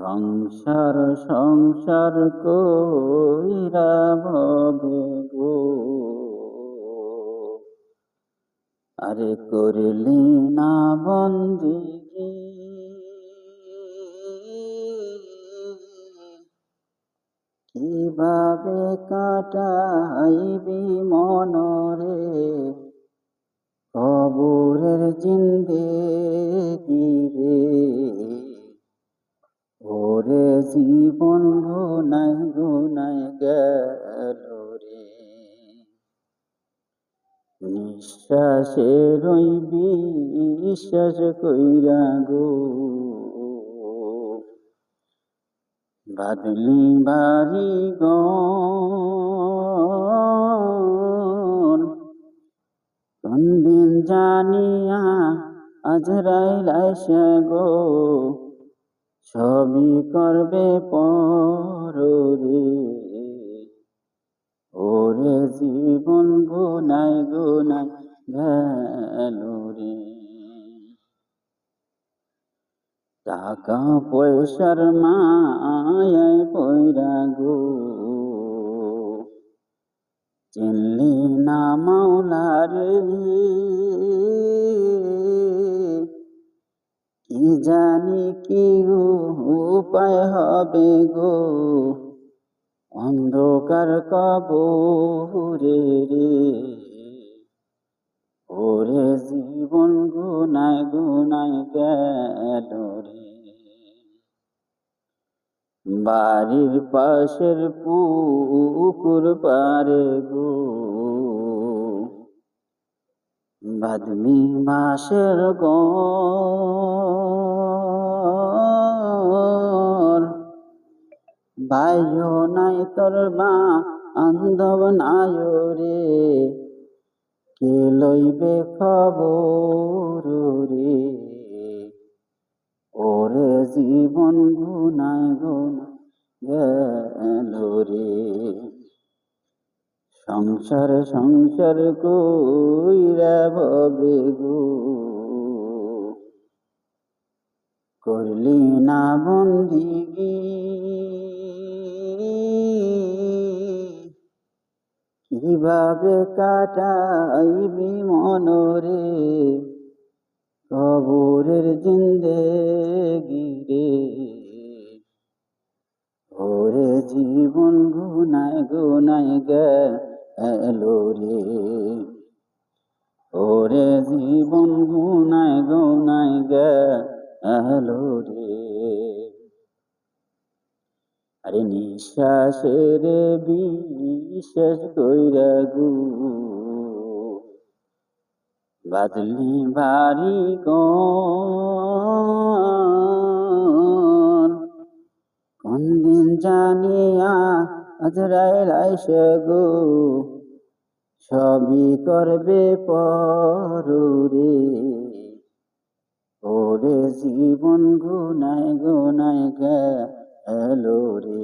সংসার সংসার কইরা ভবে গো। আরে করলি না বন্দিগি কীভাবে কাটাইবি মনরে? কবরের জিন্দেগি গুনাই গেল রে নিঃশ্বাসে রইবি বিশ্বাস কইরা গো। বাদলি বাড়ি গন। কোনদিন জানিয়া আজরাইল আইসা গো। সবই করবে পরে ওরে জীবন গুনাই গুনাই গেল রে। টাকা পয়সার মায়ায় পয়রা গো। চিনলি না মাওলারে কি জানি কি উপায় হবে গো। অন্ধকার কবরে রে, ওরে জীবন গুনায় গুনায় গেল রে। বাড়ির পাশের পুকুর পারে গো। বাদমি মাসের গর বাইও নাই তোর মা আন্ধব নাই রে কে লইবে খবর রে? ওরে জীবন গুনায় গুনায় গেল রে। সংসার সংসার কইরা ভবে গো। করলি না বন্দিগি। কীভাবে কাটাইবি মনরে? কবরের জিন্দেগি রে ওরে জীবন গুনায় গুনায় গেলো রে। ওরে জীবন গুনায় গুনায় গেল রে। আরে নিঃশ্বাসের বিশ্বাস কইরা গো বাদলি বাড়ি গন কোনদিন জানিয়া আজরাইল আইসে গো সবই করবে পরে ওরে জীবন গুনায় গুনায় হ্যালো রে